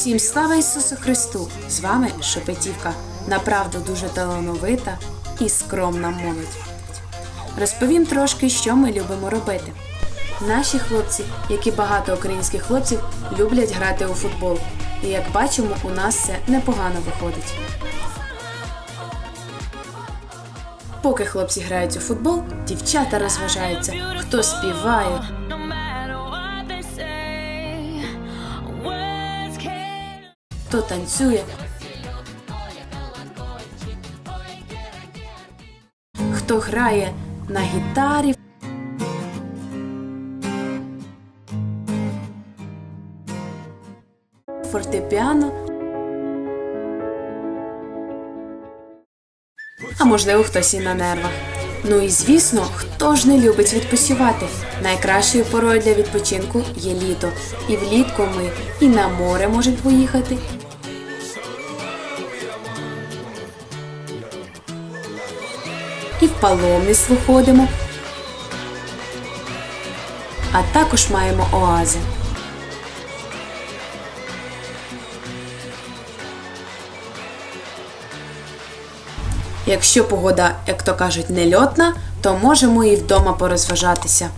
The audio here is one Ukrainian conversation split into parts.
слава Ісусу Христу! З вами Шепетівка. Направду дуже талановита і скромна молодь. Розповім трошки, що ми любимо робити. Наші хлопці, як і багато українських хлопців, люблять грати у футбол. І як бачимо, у нас це непогано виходить. Поки хлопці грають у футбол, дівчата розважаються, хто співає, хто танцює, хто грає на гітарі. Фортепіано. А можливо, хтось і на нервах. Ну і звісно, хто ж не любить відпочивати? Найкращою порою для відпочинку є літо. І влітку ми і на море можемо поїхати, і в паломництво ходимо. А також маємо оази. Якщо погода, як то кажуть, нельотна, то можемо і вдома порозважатися.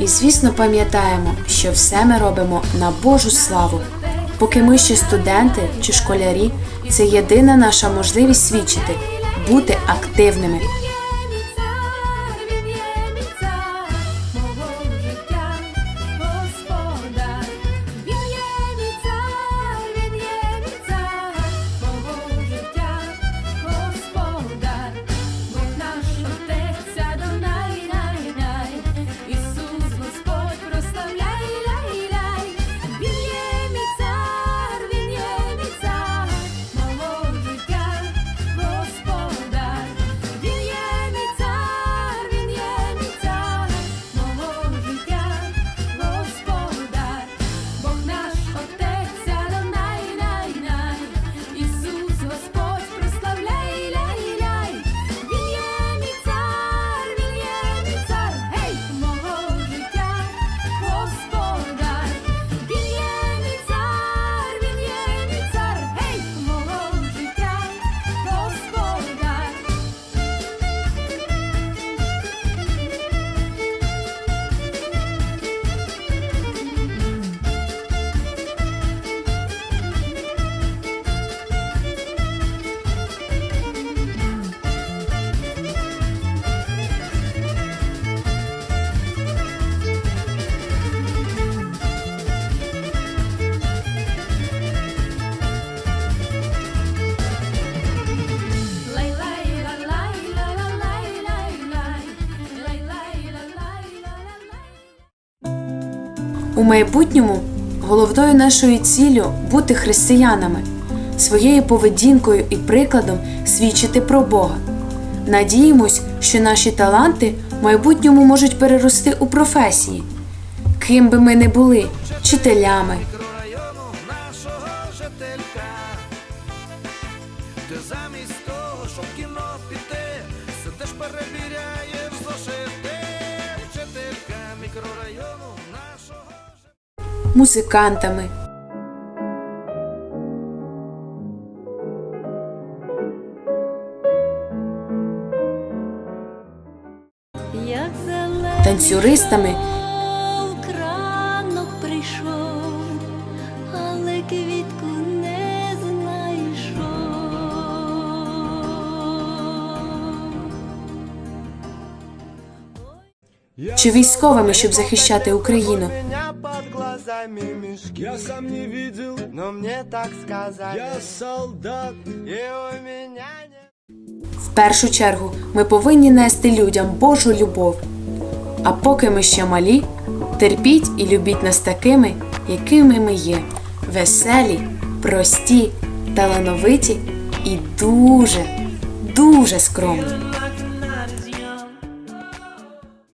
І звісно пам'ятаємо, що все ми робимо на Божу славу. Поки ми ще студенти чи школярі, це єдина наша можливість свідчити, бути активними. У майбутньому головною нашою ціллю бути християнами, своєю поведінкою і прикладом свідчити про Бога. Надіємось, що наші таланти в майбутньому можуть перерости у професії, ким би ми не були, вчителями, музикантами, танцюристами ранок прийшов, але квітку не знайшов. чи військовими, щоб захищати Україну. Глазами мешки Я сам не видел, Но мне так сказали я солдат. И у меня нет В першу чергу ми повинні нести людям Божу любов. А поки ми ще малі, терпіть і любіть нас такими, якими ми є. Веселі, прості, талановиті і дуже, дуже скромні.